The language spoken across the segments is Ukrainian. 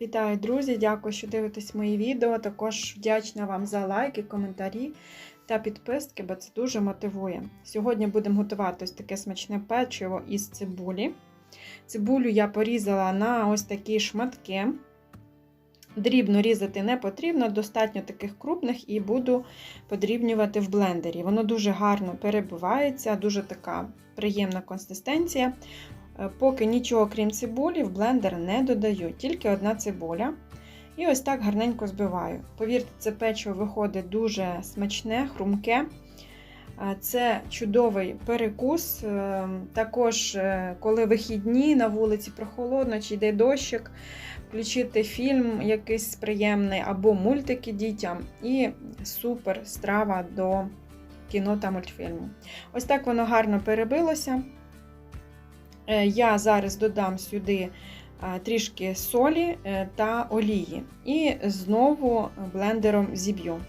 Вітаю, друзі! Дякую, що дивитесь мої відео. Також вдячна вам за лайки, коментарі та підписки, бо це дуже мотивує. Сьогодні будемо готувати ось таке смачне печиво із цибулі. Цибулю я порізала на ось такі шматки. Дрібно різати не потрібно, достатньо таких крупних і буду подрібнювати в блендері. Воно дуже гарно перебивається, дуже така приємна консистенція. Е, Поки нічого, крім цибулі, в блендер не додаю, тільки одна цибуля. І ось так гарненько збиваю. Повірте, це печиво виходить дуже смачне, хрумке. Е, Це чудовий перекус. Е, Також, коли вихідні на вулиці прохолодно чи йде дощик, включити фільм якийсь приємний або мультики дітям, і супер страва до кіно та мультфільму. Ось так воно гарно перебилося. Е, Я зараз додам сюди е, трішки солі е, та олії і знову блендером зіб'ю.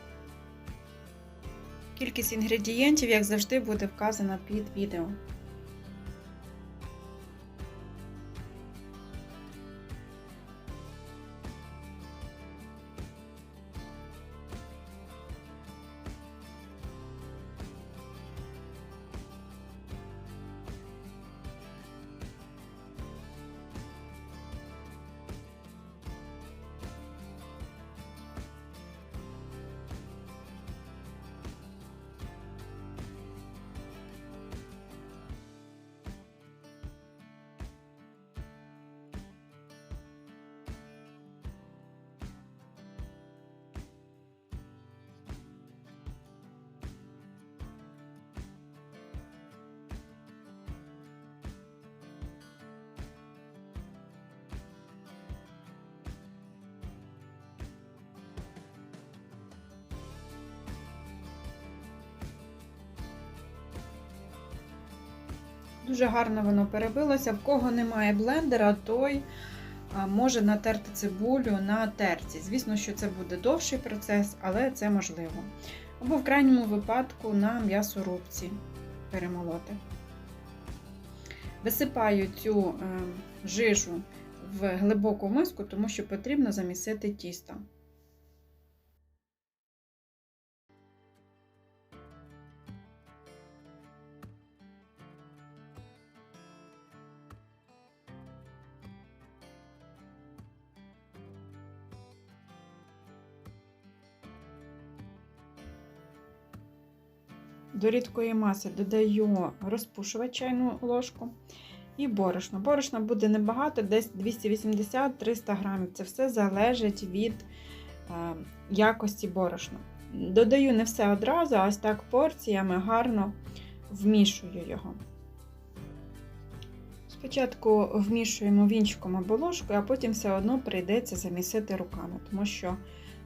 Кількість інгредієнтів, як завжди, буде вказана під відео. Дуже гарно воно перебилося. В кого немає блендера, той може натерти цибулю на терці. Звісно, що це буде довший процес, але це можливо. Або в крайньому випадку на м'ясорубці перемолоти. Висипаю цю е, жижу в глибоку миску, тому що потрібно замісити тісто. До рідкої маси додаю розпушувач чайну ложку і борошно. Борошна буде небагато, десь 280-300 грамів. Це все залежить від е, якості борошна. Додаю не все одразу, а ось так порціями гарно вмішую його. Спочатку вмішуємо вінчиком або ложкою, а потім все одно прийдеться замісити руками, тому що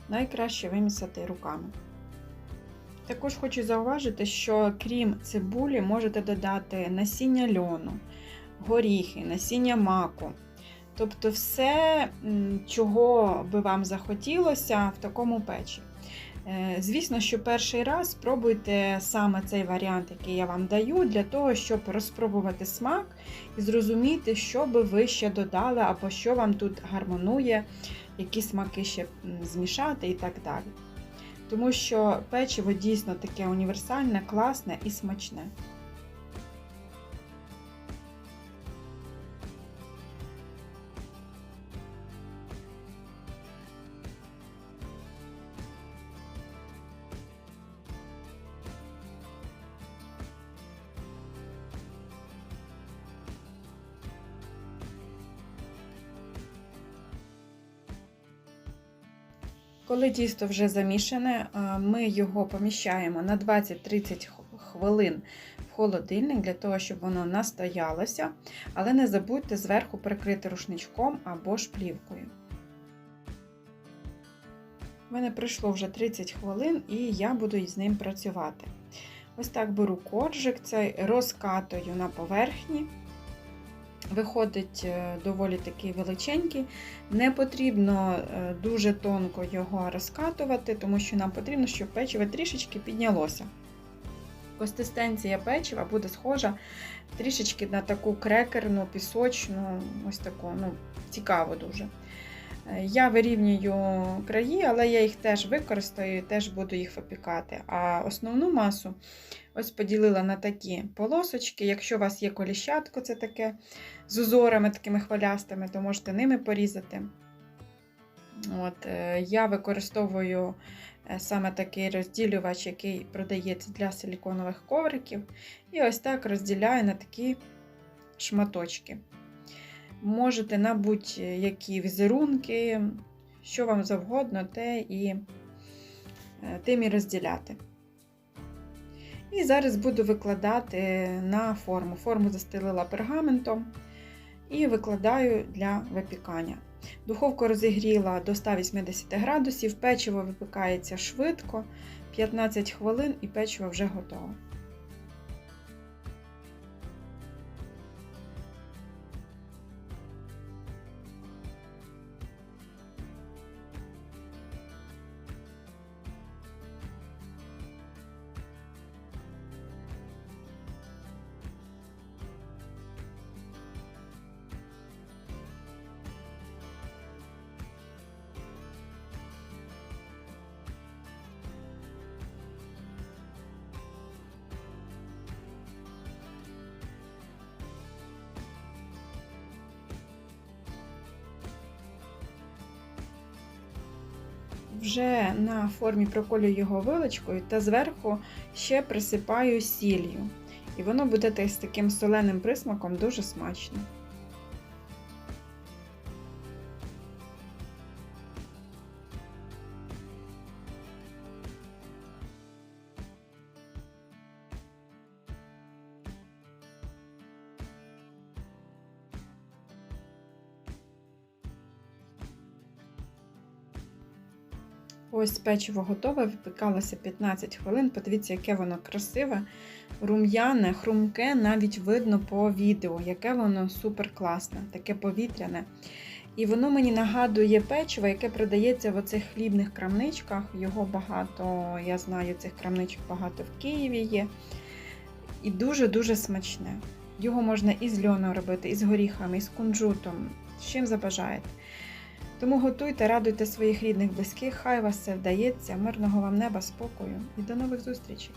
найкраще вимісити руками. Також хочу зауважити, що крім цибулі, можете додати насіння льону, горіхи, насіння маку. Тобто все, чого би вам захотілося в такому печі. Е, Звісно, що перший раз спробуйте саме цей варіант, який я вам даю, для того, щоб розпробувати смак і зрозуміти, що би ви ще додали, або що вам тут гармонує, які смаки ще змішати і так далі тому що печиво дійсно таке універсальне, класне і смачне. Коли тісто вже замішане, ми його поміщаємо на 20-30 хвилин в холодильник для того, щоб воно настоялося, але не забудьте зверху прикрити рушничком або шплівкою. У мене пройшло вже 30 хвилин і я буду із ним працювати. Ось так беру коржик, цей розкатую на поверхні. Виходить е, доволі такий величенький. Не потрібно е, дуже тонко його розкатувати, тому що нам потрібно, щоб печиво трішечки піднялося. Консистенція печива буде схожа трішечки на таку крекерну, пісочну, ось таку, ну, цікаво дуже. Я вирівнюю краї, але я їх теж використаю, теж буду їх випікати. А основну масу ось поділила на такі полосочки. Якщо у вас є коліщатко, це таке з узорами такими хвилястими, то можете ними порізати. От, е, я використовую е, саме такий розділювач, який продається для силіконових ковриків. І ось так розділяю на такі шматочки. Можете на будь-які візерунки, що вам завгодно, те і е, тим і розділяти. І зараз буду викладати на форму. Форму застелила пергаментом і викладаю для випікання. Духовку розігріла до 180 градусів, печиво випікається швидко, 15 хвилин і печиво вже готове. Вже на формі проколюю його вилочкою та зверху ще присипаю сіллю. І воно буде з таким соленим присмаком дуже смачно. Ось печиво готове, випікалося 15 хвилин. Подивіться, яке воно красиве, рум'яне, хрумке, навіть видно по відео, яке воно супер класне, таке повітряне. І воно мені нагадує печиво, яке продається в оцих хлібних крамничках. Його багато, я знаю, цих крамничок багато в Києві є. І дуже-дуже смачне. Його можна і з льоном робити, і з горіхами, і з кунжутом, з чим забажаєте. Тому готуйте, радуйте своїх рідних, близьких, хай вас все вдається, мирного вам неба, спокою. І до нових зустрічей!